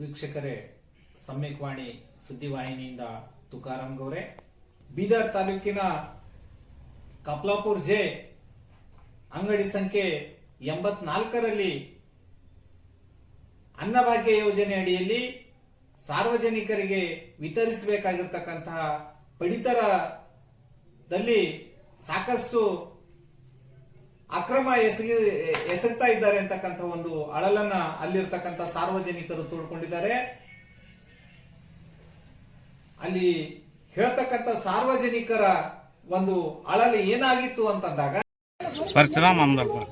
ವೀಕ್ಷಕರೇ, ಸಮ್ಯಕ್ವಾಣಿ ಸುದ್ದಿವಾಹಿನಿಯಿಂದ ತುಕಾರಾಮ್ ಗೌರೆ. ಬೀದರ್ ತಾಲೂಕಿನ ಕಪ್ಲಾಪುರ್ ಜೆ ಅಂಗಡಿ ಸಂಖ್ಯೆ ಎಂಬತ್ನಾಲ್ಕರಲ್ಲಿ ಅನ್ನಭಾಗ್ಯ ಯೋಜನೆ ಅಡಿಯಲ್ಲಿ ಸಾರ್ವಜನಿಕರಿಗೆ ವಿತರಿಸಬೇಕಾಗಿರ್ತಕ್ಕಂತಹ ಪಡಿತರದಲ್ಲಿ ಸಾಕಷ್ಟು ಅಕ್ರಮ ಎಸಗಿ, ಎಸಗ್ತಾ ಇದ್ದಾರೆ ಅಂತಕ್ಕಂಥ ಒಂದು ಅಳಲನ್ನ ಅಲ್ಲಿರ್ತಕ್ಕಂಥ ಸಾರ್ವಜನಿಕರು ತೋಡ್ಕೊಂಡಿದ್ದಾರೆ. ಅಲ್ಲಿ ಹೇಳ್ತಕ್ಕಂಥ ಸಾರ್ವಜನಿಕರ ಒಂದು ಅಳಲು ಏನಾಗಿತ್ತು ಅಂತಂದಾಗ ಪರಶುರಾಮ್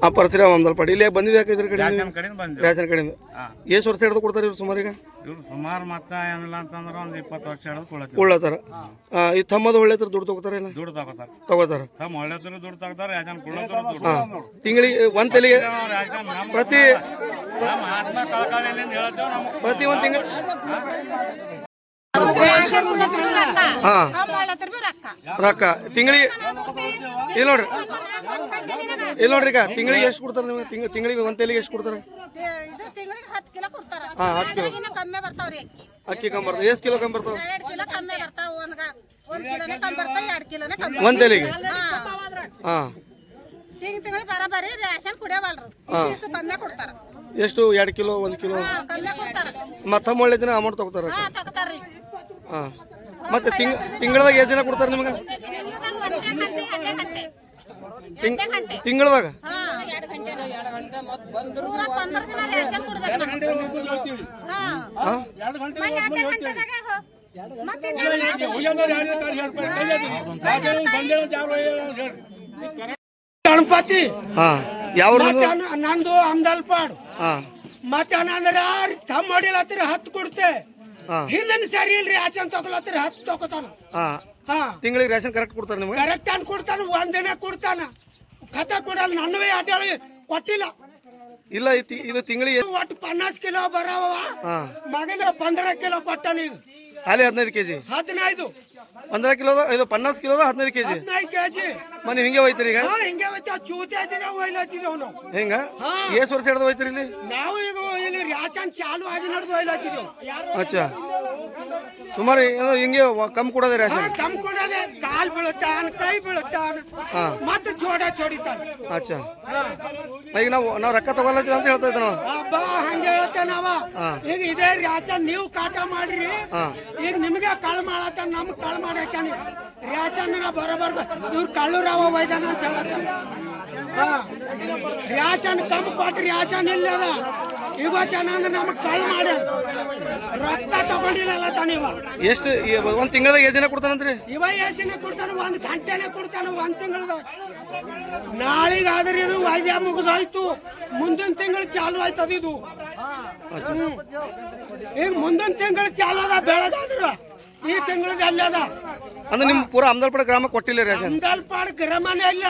ಆ ಪರಶುರಾಮ್ ಅಮ್ದಲ್ಪಾಡಿ ಇಲ್ಲಿ ಬಂದಿದೆ ಯಾಕೆ ಇದ್ರ ಕಡೆ ರೇಷನ್ ಕಡೆಯಿಂದ ಬಂದಿವಿ ರೇಷನ್ ಕಡೆಯಿಂದ. ಎಷ್ಟು ವರ್ಷ ಹಿಡಿದು ಕೊಡ್ತಾರೆ ಇವ್ರು ಸುಮಾರು ಈಗ? ಇವ್ರು ಸುಮಾರು ಮತ್ತೆ ಏನಿಲ್ಲ ಅಂತಂದ್ರೆ ಒಂದು ಇಪ್ಪತ್ತು ವರ್ಷ ಹಿಡಿದು ಕೊಡತ್ತೀವಿ ಉಳ್ಳತ್ತಾರ ಈ ತಮ್ಮದು ಒಳ್ಳೆ ದುಡ್ಡು ತಗೋತಾರ ಇಲ್ಲ? ದುಡ್ಡು ತಗೋತಾರ. ತಗೋತಾರ? ತಮ್ಮ ಒಳ್ಳೆದ್ರು ದುಡ್ಡು ತಗೋತಾರ ರೇಷನ್ ಕೊಡೋದ್ರು ದುಡ್ಡು. ತಿಂಗಳಿಗೆ ಒಂದ್ ತಲೆಗೆ ನಮ್ಮ ಪ್ರತಿ ನಮ್ಮ ಆತ್ಮ ಕಳ್ಕೊಳ್ಳಿನಿಂದ ಹೇಳ್ತೇವೆ ನಮ್ಮ ಪ್ರತಿ ಒಂದು ತಿಂಗಳ ಹಾ ರೊಕ್ಕ. ತಿಂಗಳಿಗೆ ಇಲ್ಲ ನೋಡ್ರಿ. ಇಲ್ಲ ನೋಡ್ರಿ ಈಗ ತಿಂಗಳಿಗೆ ಎಷ್ಟು ಕೊಡ್ತಾರೆ ನಿಮಗೆ? ತಿಂಗ್ ತಿಂಗಳಿಗೆ ಒಂದ್ ತೆಲಿಗೆ ಎಷ್ಟು ಕೊಡ್ತಾರೆ? ಇದು ತಿಂಗಳಿಗೆ ಹತ್ತು ಕಿಲೋ. ಕೊಡ್ತಾರ ಹಾ, ಹತ್ತ್ ಕಿಲೋ. ಅಕ್ಕಿ ಅಕ್ಕಿ ಕಮ್ಮಿ ಬರ್ತದೆ ಎಷ್ಟು ಕಿಲೋ ಕಮ್ಮಿ ಬರ್ತಾವ? ಒಂದ್ ತೆಲಿಗೆ. ಹಾ. ಎಷ್ಟು? ಎರಡು ಕಿಲೋ ಒಂದ್ ಕಿಲೋ? ಮತ್ತೊಳ್ಳೆ ಕಮ್ಮಿ ಕೊಡ್ತಾರ. ಮತ್ತೆ ತಮ್ಮ ಒಳ್ಳೆ ದಿನ ಅಮೌಂಟ್ ತಗೋತಾರ ಹಾ. ಮತ್ತೆ ತಿಂಗ್ ತಿಂಗಳದಾಗ ಎಷ್ಟು ದಿನ ಕೊಡ್ತಾರೆ ನಿಮಗೆ? ತಿಂಗ್ಳದಾಗ? ಗಣಪತಿ. ಯಾವ ನಂದು ಅಂದಲ್ಪಾಡು ಮತ್ತೆ ಅಂದ್ರೆ ತಮ್ಮ ಹೊಡಿಲತ್ತಿರ ಹತ್ತು ಕೊಡ್ತೆ. ಹಿಂದಿನ ಸರಿ ಇಲ್ರಿ ಆಚೆ ಅಂತ ಹತ್ತು ತಗೋತಾನ ಹಾ. ಹಾ. ತಿಂಗಳಿಗೆ ರೇಷನ್ ಕರೆಕ್ಟ್ ಕೊಡ್ತಾರೆ ನಿಮಗೆ? ಕರೆಕ್ಟ್ ಅನ್ ಕೊಡ್ತಾನ ಒಂದಿನ ಕೊಡ್ತಾನ. ಕತೆ ಕೊಡಲ್ಲ ನನ್ನವೇ ಅಡ್ಡಾಳಿ ಕೊಟ್ಟಿಲ್ಲ. ಇಲ್ಲ ಈ ತಿ- ಇದು ತಿಂಗಳಿಗೆ ಒಟ್ಟು ಪನ್ನಾಸ್ ಕಿಲೋ ಬರವ. ಮಗನ ಪಂದ್ರ ಕಿಲೋ ಕೊಟ್ಟಾನ ಈಗ ಖಾಲಿ ಹದಿನೈದು ಕೆಜಿ. ಹದಿನೈದು. ಪಂದ್ರ ಕಿಲೋದ ಇದು ಪನ್ನಾಸ್ ಕಿಲೋದ ಹದಿನೈದು ಕೆಜಿ. ಹದಿನೈದು ಕೆಜಿ. ಮನೆ ಹಿಂಗೆ ಹೋಯ್ತೀರಿ ಈಗ? ಹಾ ಹಿಂಗೆ ಹೋಯ್ತಾ. ಚೂತಿ ಆಯ್ತಿದೆ ಅವನು ನಾವು ಹಿಂಗ. ಎಷ್ಟು ವರ್ಷ ಹಿಡಿದು ಹೋಯ್ತೀರಿ ಇಲ್ಲಿ? ನಾವು ಈಗ ರೇಷನ್ ಚಾಲು ಆಗಿ ನಡೆದು ಒಯ್ಲತ್ತಿದ್ದೇವ್ ಅಚ್ಚಾ. ಸುಮಾರು ಏನೋ ಹಿಂಗೆ ಕಮ್ ಕಮ್ಮಿ ಕೊಡೋದೆ ರೇಷನ್ ಕಮ್ ಕೊಡೋದೆ. ಕಾಲ್ ಬೀಳುತ್ತಾನ ಕೈ ಬೀಳುತ್ತಾನ. ಮತ್ತೆ ಚೋಡ ಚೋಡಿತಾನ. ಅಚ್ಚಾ. ಈಗ ನಾವು ನಾವು ರೊಕ್ಕ ತಗೊಳ್ಳತ್ತೀವಿ ಅಂತ ಹೇಳ್ತಾ ಇದ್ದಾನ? ಹಬ್ಬ ಹಂಗೆ ಹೇಳ್ತಾನವ ಅವ. ಈಗ ಇದೇ ರೇಷನ್ ನೀವು ಕಾಟ ಮಾಡ್ರಿ. ಈಗ ನಿಮ್ಗೆ ಕಳ್ ಮಾಡತ್ತ ನಮ್ ಕಳ್ ಮಾಡಾಕಾನ ರೇಷನ್ ಬರಬಾರ್ದು. ಇವ್ರು ಕಳ್ಳೂರವ ಒಯ್ದಾನ ಅಂತ ಹೇಳತ್ತ. ಹಾ. ರೇಷನ್ ಕಮ್ ಕೊಟ್ರಿ ರೇಷನ್ ಇಲ್ಲದ. ಇವತ್ತೇನಂದ್ರೆ ನಮಗ್ ಕಳ್ ಮಾಡ. ರೊಕ್ಕ ತಗೊಂಡಿಲ್ಲ ತಾನಿವ ಎಷ್ಟು ಒಂದ್ ತಿಂಗಳದಾಗ ಎಷ್ಟು ದಿನ ಕೊಡ್ತಾನಂತ್ರಿ? ಇವ ಎಷ್ಟು ದಿನ ಕೊಡ್ತಾನ? ಒಂದ್ ಗಂಟೆನೆ ಕೊಡ್ತಾನ ಒಂದ್ ತಿಂಗಳದಾಗ ನಾಳಿಗಾದ್ರೆ ಇದು ವಾದ್ಯ ಮುಗಿದಾಯ್ತು. ಮುಂದಿನ ತಿಂಗಳು ಚಾಲು ಆಯ್ತದ ಇದು. ಹ್ಮ್. ಈಗ ಮುಂದಿನ ತಿಂಗಳು ಚಾಲು ಅದ ಬೆಳಗಾದ್ರ ಈ ತಿಂಗಳದ ಅಲ್ಲಿ ಅದ? ಅಂದ್ರೆ ನಿಮ್ ಪೂರ ಅಮ್ದಲ್ಪಡ ಗ್ರಾಮ ಕೊಟ್ಟಿಲ್ಲ ರೇಷನ್ ಅಂದಲ್ಪಾಡ್ ಗ್ರಾಮನೇ ಇಲ್ಲ.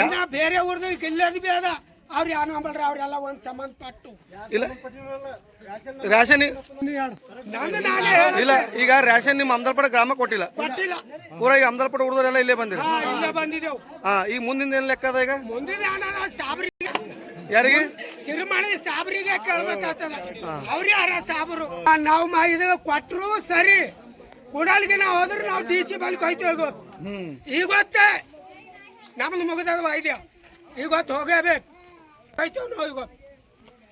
ಇನ್ನ ಬೇರೆ ಊರ್ದು ಇಲ್ಲದ ಬಿ ಅದ. ಅವ್ರು ಯಾರು ನಂಬಲ್ರಿ? ಅವ್ರೆಲ್ಲ ಒಂದ್ ಸಂಬಂಧಪಟ್ಟು ಇಲ್ಲ. ರೇಷನ್ ನಾನು ನಾನೇ ಹೇಳ ಇಲ್ಲ ಈಗ ರೇಷನ್ ನಿಮ್ಮ ಅಮ್ದಲ್ಪಡ ಗ್ರಾಮ ಕೊಟ್ಟಿಲ್ಲ. ಕೊಟ್ಟಿಲ್ಲ. ಪೂರ ಈಗ ಅಮ್ದಲ್ಪಡ ಹುಡುಗರೆಲ್ಲ ಇಲ್ಲೇ ಬಂದಿರಿ. ಹಾ ಇಲ್ಲೇ ಬಂದಿದ್ದೇವು. ಹಾ ಈಗ ಮುಂದಿನ ಏನ್ ಲೆಕ್ಕ ಅದ ಈಗ? ಮುಂದಿನ ಏನಲ್ಲ ಸಾಬ್ರಿಗೆ. ಯಾರಿಗೆ? ಸಿರಿಮಣಿ ಸಾಬ್ರಿಗೆ ಕೇಳ್ಬೇಕಾಗ್ತದ. ಅವ್ರು ಯಾರ ಸಾಬ್ರು? ನಾವು ಮಾ ಇದು ಕೊಟ್ರು ಸರಿ. ಕುಡಲ್ಗೆ ನಾವು ಹೋದ್ರೆ ನಾವು ಡಿ ಸಿ ಬಲ್ಲಿ ಈಗ ಗೊತ್ತೇ ನಮ್ದು ಮುಗಿದದ ಈಗ ಗೊತ್ತು ಹೋಗೇಬೇಕು. ಕೊಯ್ತೇವೆ ನಾವು ಇವತ್ತು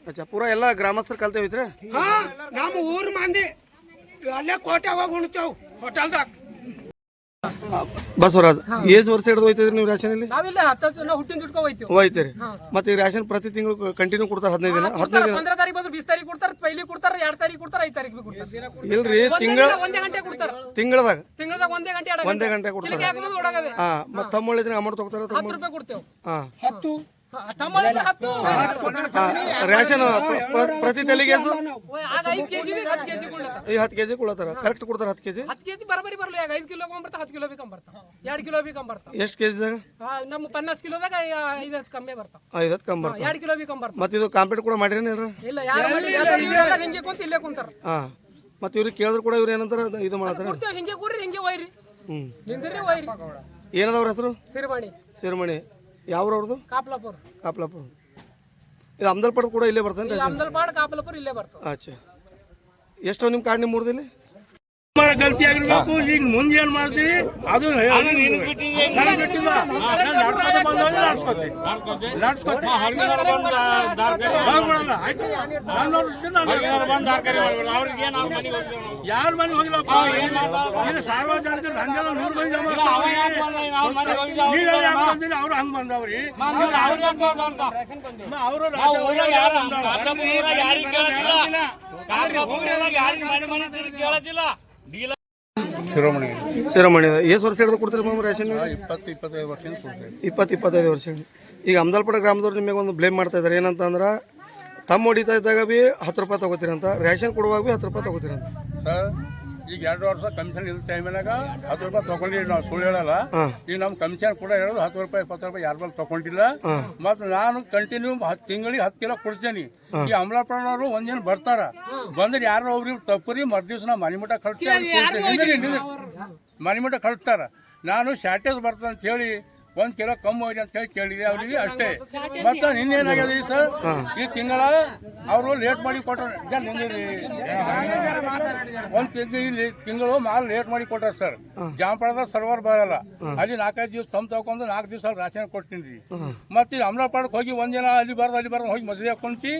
ಅಚ್ಚಾ ಪೂರ ಎಲ್ಲ ಗ್ರಾಮಸ್ಥರು ಕಲ್ತೇ ಹೋಯ್ತ್ರಿ? ಹಾ ನಮ್ಮ ಊರ್ ಮಂದಿ. ಅಲ್ಲೇ ಕೋಟೆ ಹೋಗಿ ಉಣ್ತೇವ್? ಹೋಟೆಲ್ದಾಗ ಬಸವರಾಜ್ ಏಸ್ ವರ್ಷ ಹಿಡಿದು ಹೋಯ್ತಿದ್ರಿ ನೀವು ರೇಷನ್ ಇಲ್ಲಿ ನಾವಿಲ್ಲ ಹತ್ತು ನಾವು ಹುಟ್ಟಿನ ಜುಟ್ಕೊ ಹೋಯ್ತೀವಿ. ಹೋಯ್ತೀರಿ. ಮತ್ತೆ ಈ ರೇಷನ್ ಪ್ರತಿ ತಿಂಗಳು ಕಂಟಿನ್ಯೂ ಕೊಡ್ತಾರೆ ಹದಿನೈದು ದಿನ? ಹದಿನೈದು ದಿನ? ಪಂದ್ರ ತಾರೀಕು ಬಂದ್ರೆ ಬೀಸ್ ತಾರೀಕು ಕೊಡ್ತಾರೆ ಪೈಲಿ ಕೊಡ್ತಾರೆ ಎರಡ್ ತಾರೀಕು ಕೊಡ್ತಾರೆ ಐದ್ ತಾರೀಕು ಕೊಡ್ತಾರೆ. ಇಲ್ರಿ ಒಂದೇ ತಿಂಗಳ ಒಂದೇ ಗಂಟೆ ಕೊಡ್ತಾರ. ತಿಂಗಳದಾಗ? ತಿಂಗಳದಾಗ ಒಂದೇ ಗಂಟೆ ಒಂದೇ ಗಂಟೆ ಕೊಡ್ತಾರೆ. ಹಾ ಮತ್ತೆ ತಮ್ಮ ದಿನ ಅಮೌಂಟ್ ತಗೋತಾರೆ ಹತ್ತು ರೂಪಾಯಿ ಕೊಡ್ತೇವೆ. ಹಾ. ಹತ್ತು. ರೇಷನ್ ಪ್ರ- ಪ್ರ- ಪ್ರತಿ ತಲೆಗೆ ಈ ಹತ್ತು ಕೆಜಿ ಕೊಡ್ತಾರ ಕರೆಕ್ಟ್ ಕೊಡ್ತಾರ ಹತ್ತು ಕೆಜಿ? ಹತ್ತು ಕೆಜಿ ಬರಬರಿ ಬರಲ್ಲ ಈಗ ಐದು ಕಿಲೋ ಬರ್ತಾ ಹತ್ತು ಕಿಲೋ ಬಿ ಬರ್ತಾವ ಎರಡು ಕಿಲೋ ಬಿ ಕಮ್ಮಿ ಬರ್ತಾವ ಎಷ್ಟು ಕೆಜಿದಾಗ ನಮ್ಮ ಪನ್ನಾಸ್ ಕಿಲೋದಾಗ ಐದು ಹತ್ತು ಕಮ್ಮಿ ಬರ್ತಾ. ಐದು ಹತ್ತು ಕಮ್ಮಿ ಎರಡು ಕಿಲೋ ಬಿ ಬರ್ತಾವ ಮತ್ತೆ ಇದು ಕಾಂಪೀಟ್ ಕೂಡ ಮಾಡಿರೇನು ಹೇಳ್ರಿ ಇಲ್ಲ ಯಾರು ಹಿಂಗೆ ಕುಂತ ಇಲ್ಲೇ ಕುಂತಾರ. ಹಾ ಮತ್ತೆ ಇವ್ರಿಗೆ ಕೇಳಿದ್ರು ಕೂಡ ಇವ್ರು ಏನಂತಾರ ಇದು ಮಾಡ್ತಾರೆ ಹಿಂಗೆ ಕೂರಿ ಹಿಂಗೆ ಒಯ್ರಿ. ಹ್ಞೂ ನಿಂದ್ರಿ ಒಯ್ರಿ. ಏನದವ್ರ ಹೆಸರು? ಸಿರಿಮಣಿ. ಸಿರಿಮಣಿ. ಯಾವ್ರವ್ರದ್ದು ಕಾಪ್ಲಾಪುರ್. ಕಾಪ್ಲಾಪುರ. ಇದು ಅಮ್ದಲ್ಪಾಡ್ ಕೂಡ ಇಲ್ಲೇ ಬರ್ತಾನೆ ಅಮ್ದಲ್ಪಾಡ್ ಕಾಪ್ಲಾಪುರ್ ಇಲ್ಲೇ ಬರ್ತಾ ಆಚೆ. ಎಷ್ಟು ನಿಮ್ಮ ಕಾರ್ಡ್ ನಿಮ್ಮ ಮೂರದಲ್ಲಿ? ಗಲ್ತಿ ಆಗಿರ್ಬೇಕು ಈಗ ಮುಂದೆ ಏನ್ ಮಾಡ್ತೀವಿ ಅದು ಯಾರ ಮನೆ ಹೋಗಿಲ್ಲಪ್ಪ? ಸಾರ್ವಜನಿಕ ಹಂಗೆಲ್ಲ ನೂರು ಮಂದಿ ಹಂಗ್ ಬಂದಿರಿ ಅವ್ರು ಹಂಗ್ ಬಂದವ್ರಿ ಅವರು ಶಿರೋಮಣಿ ಶಿರೋಮಣಿ ಎಷ್ಟು ವರ್ಷ ಹಿಡಿದು ಕೊಡ್ತೀರಿ ಮಾಮ ರೇಷನ್? ಇಪ್ಪತ್ತು ಇಪ್ಪತ್ತೈದು ವರ್ಷದಿಂದ ಕೊಡ್ತೇವೆ. ಇಪ್ಪತ್ತು ಇಪ್ಪತ್ತೈದು ವರ್ಷ ಈಗ ಅಮ್ದಾಲ್ಪುರ ಗ್ರಾಮದವ್ರು ನಿಮಗೆ ಒಂದು ಬ್ಲೇಮ್ ಮಾಡ್ತಾ ಇದ್ದಾರೆ. ಏನಂತಂದ್ರೆ ತಮ್ಮ ಹೊಡಿತಾ ಇದ್ದಾಗ ಬಿ ಹತ್ತು ರೂಪಾಯಿ ತಗೋತೀರಂತ ರೇಷನ್ ಕೊಡುವಾಗ ಬಿ ಹತ್ತು ರೂಪಾಯಿ ತಗೋತೀರಂತ ಸರ್ ಈಗ ಎರಡು ವರ್ಷ ಕಮಿಷನ್ ಇದ್ದ ಟೈಮಿನಾಗ ಹತ್ತು ರೂಪಾಯಿ ತಗೊಂಡಿಲ್ಲ ನಾವು ಸುಳ್ಳು ಹೇಳಲ್ಲ. ಈಗ ನಮ್ಮ ಕಮಿಷನ್ ಕೂಡ ಹೇಳೋದು ಹತ್ತು ರೂಪಾಯಿ ಇಪ್ಪತ್ತು ರೂಪಾಯಿ ಯಾರ ಬಲ್ಲಿ ತಗೊಂಡಿಲ್ಲ. ಮತ್ತು ನಾನು ಕಂಟಿನ್ಯೂ ಹತ್ತು ತಿಂಗಳಿಗೆ ಹತ್ತು ಕಿಲೋ ಕೊಡ್ತೇನೆ. ಈ ಅಮಲಾಪುರನವರು ಒಂದಿನ ಬರ್ತಾರ. ಬಂದ್ರೆ ಯಾರು ಒಬ್ರಿಗೆ ತಪ್ಪರಿ ಮರ್ದಿವ್ಸ ನಾ ಮನೆ ಮಠ ಕಳ್ಸ್ತೀನಿ ಮನೆ ಮಠ ಕಳಿಸ್ತಾರ. ನಾನು ಶಾರ್ಟೇಜ್ ಬರ್ತದೆ ಅಂತ ಹೇಳಿ ಒಂದ್ ಕಿಲೋ ಕಮ್ಮಿ ಹೋಗಿದೆ ಅಂತ ಹೇಳಿ ಕೇಳಿದೆ ಅವರಿಗೆ ಅಷ್ಟೇ. ಮತ್ತೆ ನಿನ್ನೇನಾಗ್ಯದ ಸರ್? ಈ ತಿಂಗಳ ಅವರು ಲೇಟ್ ಮಾಡಿ ಕೊಟ್ಟರು ಒಂದ್ ತಿಂಗಳು ತಿಂಗಳು ಮಾಲ್ ಲೇಟ್ ಮಾಡಿ ಕೊಟ್ಟರು ಸರ್. ಜಾಂಪಳದ ಸರ್ವರ್ ಬರಲ್ಲ. ಅಲ್ಲಿ ನಾಲ್ಕೈದು ದಿವಸ ತಮ್ಮ ತಗೊಂಡು ನಾಲ್ಕು ದಿವಸ ರಾಶನ್ ಕೊಡ್ತೀನಿ. ರೀ ಮತ್ತೆ ಅಮಲಾಪುರಕ್ಕೆ ಹೋಗಿ ಒಂದಿನ ಅಲ್ಲಿ ಬರ್ದು ಅಲ್ಲಿ ಬರ್ದು ಹೋಗಿ ಮಸೀದಿ ಹಾಕೊಂತಿ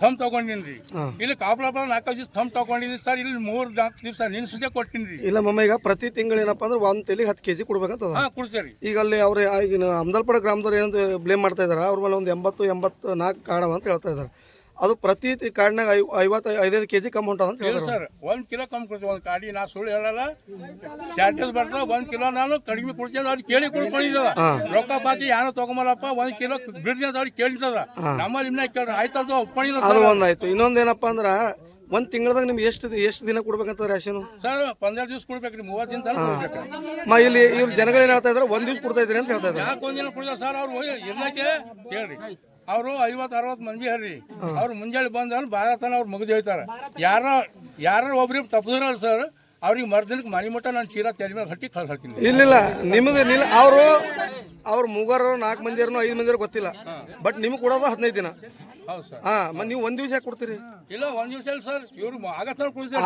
ಥಮ್ ತಗೊಂಡಿನಿ ರೀ ಇಲ್ಲಿ ಕಾಪಲಾಪುರ ನಾಲ್ಕು ದಿವಸ ಥಮ್ ತಗೊಂಡಿನಿ ಸರ್ ಇಲ್ಲಿ ಮೂರು ನಾಲ್ಕು ದಿವಸ ನಿನ್ಸುದೇ ಕೊಟ್ಟಿನಿ ರೀ ಇಲ್ಲ ಮಮ್ಮ ಈಗ ಪ್ರತಿ ತಿಂಗಳು ಏನಪ್ಪ ಅಂದ್ರೆ ಒಂದು ತಲೆಗೆ ಹತ್ತು ಕೆ ಜಿ ಕೊಡ್ಬೇಕಂತದ ಹಾ ಕೊಡ್ತೇರಿ ಈಗ ಅಲ್ಲಿ ಅವ್ರ ಈಗ ಅಮದಲ್ಪಡ ಗ್ರಾಮದವ್ರು ಏನಂತ ಬ್ಲೇಮ್ ಮಾಡ್ತಾ ಇದಾರೆ ಅವ್ರ ಮೇಲೆ ಒಂದು ಎಂಬತ್ತು ಎಂಬತ್ತು ನಾಲ್ಕು ಕಾಡವ ಅಂತ ಹೇಳ್ತಾ ಇದ್ದಾರೆ ಅದು ಪ್ರತಿ ಕಾಡಿನಾಗ ಐವತ್ತು ಐದೈದು ಕೆ ಜಿ ಕಮ್ಮಿ ಹೊಂಟದ ಅಂತ ಇಲ್ಲ ಹೇಳಿದ್ರು. ಸರ್ ಒಂದು ಕಿಲೋ ಕಮ್ಮಿ ಕೊಡ್ತೀವಿ. ಒಂದು ಕಾಡಿ ನಾ ಸುಳ್ಳು ಹೇಳಲ್ಲ. ಚಾರ್ಜಸ್ ಬರ್ತಾ ಒಂದು ಕಿಲೋ ನಾನು ಕಡಿಮೆ ಕೊಡ್ತೀನಿ ಅವ್ರಿಗೆ ಕೇಳಿ ಕೊಡ್ಕೊಂಡಿದ್ದ ರೊಕ್ಕ ಬಾಕಿ ಯಾರು ತಗೊಂಬಲ್ಲಪ್ಪ ಒಂದು ಕಿಲೋ ಬಿಡ್ತೀನಿ ಅಂತ ಅವ್ರಿಗೆ ಕೇಳಿದ ನಮ್ಮಲ್ಲಿ ಇನ್ನ ಕೇಳ್ರಿ ಆಯ್ತದ ಒಪ್ಕೊಂಡಿಲ್ಲ ಅದು ಒಂದಾಯ್ತು. ಇನ್ನೊಂದು ಏನಪ್ಪ ಅಂದ್ರೆ ಒಂದು ತಿಂಗಳದಾಗ ನಿಮ್ಗೆ ಎಷ್ಟು ಎಷ್ಟು ದಿನ ಕೊಡ್ಬೇಕಂತ ರೇಷನ್? ಸರ್ ಪಂದ್ರ ದಿವಸ ಕೊಡ್ಬೇಕ್ರಿ ಮೂವತ್ತು ದಿನ ತನಕ ಕೊಡ್ಬೇಕು ಮ ಇಲ್ಲಿ ಇವ್ರು ಜನಗಳು ಏನ್ ಹೇಳ್ತಾ ಇದ್ದಾರೆ ಒಂದ್ ದಿವ್ಸ ಕೊಡ್ತಾ ಇದ್ದೀರಿ ಅಂತ ಹೇಳ್ತಾ ಇದ್ದಾರೆ ಯಾಕೆ ಒಂದಿನ ಕುಡಿದ ಸರ್ ಅವ್ರು? ಇರ್ಲಕ್ಕೆ ಹೇಳ್ರಿ ಅವರು ಐವತ್ ಅರವತ್ ಮಂದಿ ಹರಿ ಅವ್ರು ಮುಂಜಾನೆ ಬಂದ ಭಾರತನ ಅವ್ರು ಮುಗಿದು ಹೋಯ್ತಾರ ಯಾರ ಯಾರ ಒಬ್ರಿಗೆ ತಪ್ಪದಿರಲ್ಲ ಸರ್ ಅವ್ರಿಗೆ ಮರ್ದಿನಕ್ಕೆ ಮನೆ ಮಟ್ಟ ನಾನು ಚೀರಾ ತೆಲಿ ಮೇಲೆ ಹಟ್ಟಿ ಕಳ್ಸಿ ಹಾಕ್ತೀನಿ. ಇಲ್ಲಿಲ್ಲ ನಿಮ್ಮದು ನಿಲ್ಲ ಅವರು ಅವ್ರ ಮೂವರು ನಾಲ್ಕು ಮಂದಿರನು ಐದು ಮಂದಿರ ಗೊತ್ತಿಲ್ಲ. ಬಟ್ ನಿಮ್ಗೆ ಕೊಡೋದು ಹದಿನೈದು ದಿನ. ಹೌದು ಸರ್ ಹಾ ಮತ್ತೆ ನೀವು ಒಂದು ದಿವಸ ಯಾಕೆ ಕೊಡ್ತೀರಿ? ಇಲ್ಲ ಒಂದ್ ದಿವಸ ಇಲ್ಲ ಸರ್ ಇವ್ರು ಆಗತ್ತ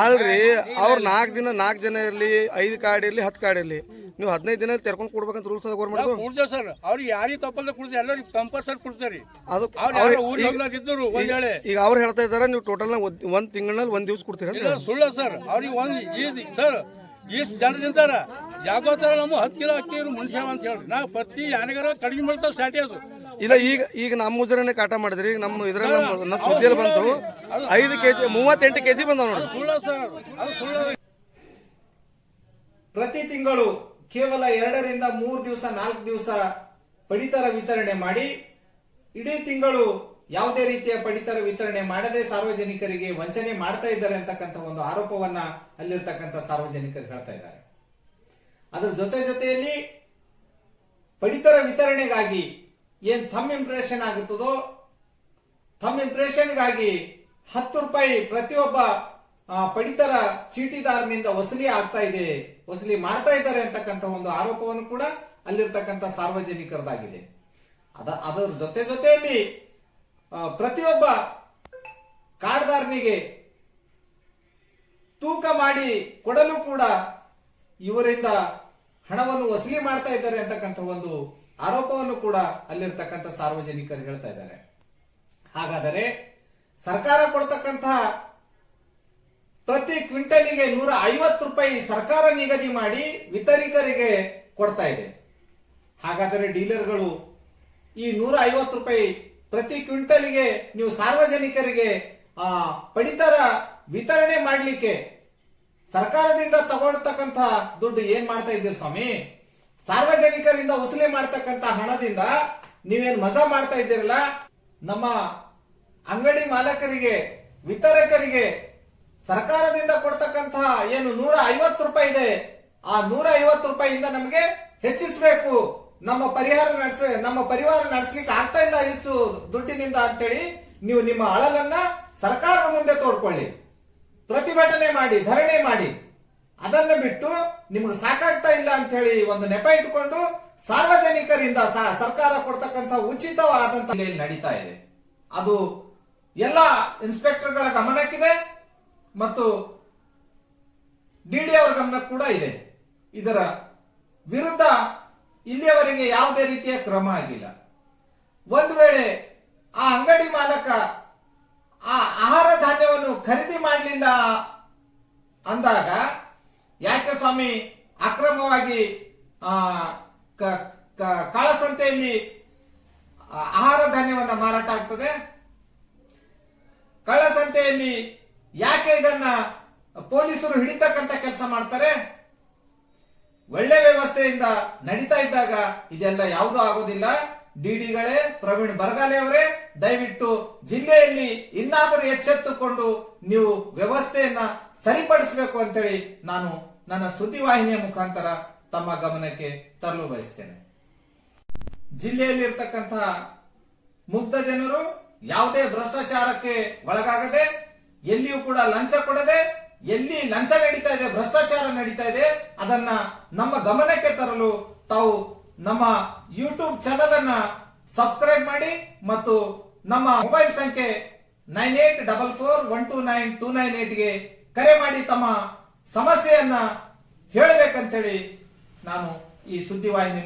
ಅಲ್ರಿ ಅವ್ರು ನಾಲ್ಕು ದಿನ ನಾಲ್ಕು ಜನ ಇರಲಿ ಐದು ಕಾರ್ಡ್ ಇರಲಿ ಹತ್ತು ಕಾರ್ಡ್ ಇರಲಿ. ನೀವು ಹದಿನೈದು ದಿನ ತೆರ್ಕೊಂಡು ಕೊಡ್ಬೇಕಂತ ರೂಲ್ಸ್ ಅದ ಗೌರ್ಮೆಂಟ್ ಕುಡ್ದೆ ಸರ್. ಅವ್ರಿಗೆ ಯಾರಿಗೆ ತಪ್ಪಲ್ಲ ಕುಡ್ದೆ ಎಲ್ಲರಿಗೆ ಕಂಪಲ್ಸರಿ ಕುಡ್ತಾರೆ. ಅದು ಅವ್ರು ಅವ್ರು ಯಾರೋ ಊರಿಗೆ ಹೋಗ್ಲಾಗಿದ್ದರು ಒಂದ್ ವೇಳೆ. ಈಗ ಅವ್ರು ಹೇಳ್ತಾ ಇದಾರೆ ನೀವು ಟೋಟಲ್ ಒಂದ್ ತಿಂಗಳಲ್ಲಿ ಒಂದ್ ದಿವ್ಸ ಕೊಡ್ತೀರ ಅಂತ? ಇಲ್ಲ ಸುಳ್ಳ ಸರ್. ಅವ್ರಿಗೆ ಒಂದ್ ಈ ಸರ್ ಇಷ್ಟು ಜನ ನಿಂತಾರ ಯಾಕೋತಾರ ನಮ್ಮ ಹತ್ತು ಕಿಲೋ ಅಕ್ಕಿ ಇವ್ರು ಮನುಷ್ಯ ಅಂತ ಹೇಳಿ ನಾ ಪ್ರತಿ ಯಾರಿಗಾರ ಕಡಿಮೆ ಮಾಡ್ತಾವ ಸ್ಟಾರ್ಟಿ ಅದು. ಇಲ್ಲ ಈಗ ಈಗ ನಮ್ಮ ಮುಜರನೆ ಕಾಟ ಮಾಡಿದ್ರಿ ಈಗ ನಮ್ಮ ಇದ್ರಲ್ಲಿ ನಮ್ಮ ನನ್ನ ಸುದ್ದಿಯಲ್ಲಿ ಬಂತು ಐದು ಕೆಜಿ ಮೂವತ್ತೆಂಟು ಕೆಜಿ ಬಂದವ ನೋಡಿ ಸುಳ್ಳ ಸರ್ ಅದು ಸುಳ್ಳ ಪ್ರತಿ ತಿಂಗಳು ಕೇವಲ ಎರಡರಿಂದ ಮೂರು ದಿವಸ, ನಾಲ್ಕು ದಿವಸ ಪಡಿತರ ವಿತರಣೆ ಮಾಡಿ, ಇಡೀ ತಿಂಗಳು ಯಾವುದೇ ರೀತಿಯ ಪಡಿತರ ವಿತರಣೆ ಮಾಡದೆ ಸಾರ್ವಜನಿಕರಿಗೆ ವಂಚನೆ ಮಾಡ್ತಾ ಇದ್ದಾರೆ ಅಂತಕ್ಕಂಥ ಒಂದು ಆರೋಪವನ್ನ ಅಲ್ಲಿರ್ತಕ್ಕಂಥ ಸಾರ್ವಜನಿಕರು ಹೇಳ್ತಾ ಇದ್ದಾರೆ. ಅದರ ಜೊತೆ ಜೊತೆಯಲ್ಲಿ ಪಡಿತರ ವಿತರಣೆಗಾಗಿ ಏನ್ ಥಮ್ ಇಂಪ್ರೆಷನ್ ಆಗುತ್ತದೋ ಥಮ್ ಇಂಪ್ರೆಷನ್ಗಾಗಿ ಹತ್ತು ರೂಪಾಯಿ ಪ್ರತಿಯೊಬ್ಬ ಪಡಿತರ ಚೀಟಿದಾರನಿಂದ ವಸೂಲಿ ಆಗ್ತಾ ಇದೆ, ವಸೂಲಿ ಮಾಡ್ತಾ ಇದ್ದಾರೆ ಅಂತಕ್ಕಂಥ ಒಂದು ಆರೋಪವನ್ನು ಕೂಡ ಅಲ್ಲಿರ್ತಕ್ಕಂಥ ಸಾರ್ವಜನಿಕರದಾಗಿದೆ. ಅದ, ಅದರ ಜೊತೆ ಜೊತೆಯಲ್ಲಿ ಪ್ರತಿಯೊಬ್ಬ ಕಾರ್ಡ್ದಾರನಿಗೆ ತೂಕ ಮಾಡಿ ಕೊಡಲು ಕೂಡ ಇವರಿಂದ ಹಣವನ್ನು ವಸೂಲಿ ಮಾಡ್ತಾ ಇದ್ದಾರೆ ಅಂತಕ್ಕಂಥ ಒಂದು ಆರೋಪವನ್ನು ಕೂಡ ಅಲ್ಲಿರ್ತಕ್ಕಂಥ ಸಾರ್ವಜನಿಕರು ಹೇಳ್ತಾ ಇದ್ದಾರೆ. ಹಾಗಾದರೆ ಸರ್ಕಾರ ಕೊಡ್ತಕ್ಕಂತಹ ಪ್ರತಿ ಕ್ವಿಂಟಲಿಗೆ ನೂರ ಐವತ್ತು ರೂಪಾಯಿ ಸರ್ಕಾರ ನಿಗದಿ ಮಾಡಿ ವಿತರಕರಿಗೆ ಕೊಡ್ತಾ ಇದೆ. ಹಾಗಾದರೆ ಡೀಲರ್ಗಳು ಈ ನೂರ ಐವತ್ತು ರೂಪಾಯಿ ಪ್ರತಿ ಕ್ವಿಂಟಲಿಗೆ ನೀವು ಸಾರ್ವಜನಿಕರಿಗೆ, ಆ, ಪಡಿತರ ವಿತರಣೆ ಮಾಡಲಿಕ್ಕೆ ಸರ್ಕಾರದಿಂದ ತಗೊಳ್ತಕ್ಕಂತ ದುಡ್ಡು ಏನ್ ಮಾಡ್ತಾ ಇದ್ದೀರಿ ಸ್ವಾಮಿ? ಸಾರ್ವಜನಿಕರಿಂದ ವಸೂಲಿ ಮಾಡ್ತಕ್ಕಂತ ಹಣದಿಂದ ನೀವೇನ್ ಮಜಾ ಮಾಡ್ತಾ ಇದ್ದೀರಲ್ಲ? ನಮ್ಮ ಅಂಗಡಿ ಮಾಲಕರಿಗೆ, ವಿತರಕರಿಗೆ ಸರ್ಕಾರದಿಂದ ಕೊಡ್ತಕ್ಕಂತಹ ಏನು ನೂರ ಐವತ್ತು ರೂಪಾಯಿ ಇದೆ, ಆ ನೂರ ಐವತ್ತು ರೂಪಾಯಿಯಿಂದ ನಮಗೆ ಹೆಚ್ಚಿಸಬೇಕು. ನಮ್ಮ ಪರಿಹಾರ ನಡೆಸ, ನಮ್ಮ ಪರಿವಾರ ನಡೆಸಲಿಕ್ಕೆ ಆಗ್ತಾ ಇಲ್ಲ ಇಷ್ಟು ದುಡ್ಡಿನಿಂದ ಅಂತೇಳಿ ನೀವು ನಿಮ್ಮ ಅಳಲನ್ನ ಸರ್ಕಾರದ ಮುಂದೆ ತೋಡ್ಕೊಳ್ಳಿ. ಪ್ರತಿಭಟನೆ ಮಾಡಿ, ಧರಣಿ ಮಾಡಿ. ಅದನ್ನ ಬಿಟ್ಟು ನಿಮ್ಗೆ ಸಾಕಾಗ್ತಾ ಇಲ್ಲ ಅಂತ ಹೇಳಿ ಒಂದು ನೆಪ ಇಟ್ಟುಕೊಂಡು ಸಾರ್ವಜನಿಕರಿಂದ ಸರ್ಕಾರ ಕೊಡ್ತಕ್ಕಂಥ ಉಚಿತವಾದಂತ ಇಲ್ಲಿ ನಡೀತಾ ಇದೆ. ಅದು ಎಲ್ಲ ಇನ್ಸ್ಪೆಕ್ಟರ್ಗಳ ಗಮನಕ್ಕಿದೆ. ಮತ್ತು ಡಿಡಿ ಅವರ ಗಮನ ಕೂಡ ಇದೆ. ಇದರ ವಿರುದ್ಧ ಇಲ್ಲಿಯವರೆಗೆ ಯಾವುದೇ ರೀತಿಯ ಕ್ರಮ ಆಗಿಲ್ಲ. ಒಂದು ವೇಳೆ ಆ ಅಂಗಡಿ ಮಾಲಕ ಆ ಆಹಾರ ಧಾನ್ಯವನ್ನು ಖರೀದಿ ಮಾಡಲಿಲ್ಲ ಅಂದಾಗ ಯಾಕೆ ಸ್ವಾಮಿ ಅಕ್ರಮವಾಗಿ ಕಾಳಸಂತೆಯಲ್ಲಿ ಆಹಾರ ಧಾನ್ಯವನ್ನ ಮಾರಾಟ ಆಗ್ತದೆ. ಕಳ್ಳಸಂತೆಯಲ್ಲಿ ಯಾಕೆ ಇದನ್ನ ಪೊಲೀಸರು ಹಿಡಿತಕ್ಕಂತ ಕೆಲಸ ಮಾಡ್ತಾರೆ? ಒಳ್ಳೆ ವ್ಯವಸ್ಥೆಯಿಂದ ನಡೀತಾ ಇದ್ದಾಗ ಇದೆಲ್ಲ ಯಾವುದೂ ಆಗೋದಿಲ್ಲ. ಡಿಡಿಗಳೇ ಪ್ರವೀಣ್ ಬರಗಾಲೆ ಅವರೇ, ದಯವಿಟ್ಟು ಜಿಲ್ಲೆಯಲ್ಲಿ ಇನ್ನಾದರೂ ಎಚ್ಚೆತ್ತುಕೊಂಡು ನೀವು ವ್ಯವಸ್ಥೆಯನ್ನ ಸರಿಪಡಿಸಬೇಕು ಅಂತೇಳಿ ನಾನು ನನ್ನ ಸುದ್ದಿವಾಹಿನಿಯ ಮುಖಾಂತರ ತಮ್ಮ ಗಮನಕ್ಕೆ ತರಲು ಬಯಸ್ತೇನೆ. ಜಿಲ್ಲೆಯಲ್ಲಿರ್ತಕ್ಕಂತಹ ಮುಗ್ಧ ಜನರು ಯಾವುದೇ ಭ್ರಷ್ಟಾಚಾರಕ್ಕೆ ಒಳಗಾಗದೆ ಎಲ್ಲಿಯೂ ಕೂಡ ಲಂಚ ಕೊಡದೆ, ಎಲ್ಲಿ ಲಂಚ ನಡೀತಾ ಇದೆ, ಭ್ರಷ್ಟಾಚಾರ ನಡೀತಾ ಇದೆ, ಅದನ್ನ ನಮ್ಮ ಗಮನಕ್ಕೆ ತರಲು ತಾವು ನಮ್ಮ ಯೂಟ್ಯೂಬ್ ಚಾನಲ್ ಅನ್ನ ಸಬ್ಸ್ಕ್ರೈಬ್ ಮಾಡಿ ಮತ್ತು ನಮ್ಮ ಮೊಬೈಲ್ ಸಂಖ್ಯೆ nine eight double four one two nine two nine ಏಟ್ಗೆ ಕರೆ ಮಾಡಿ ತಮ್ಮ ಸಮಸ್ಯೆಯನ್ನ ಹೇಳಬೇಕಂತೇಳಿ ನಾನು ಈ ಸುದ್ದಿವಾಹಿನಿ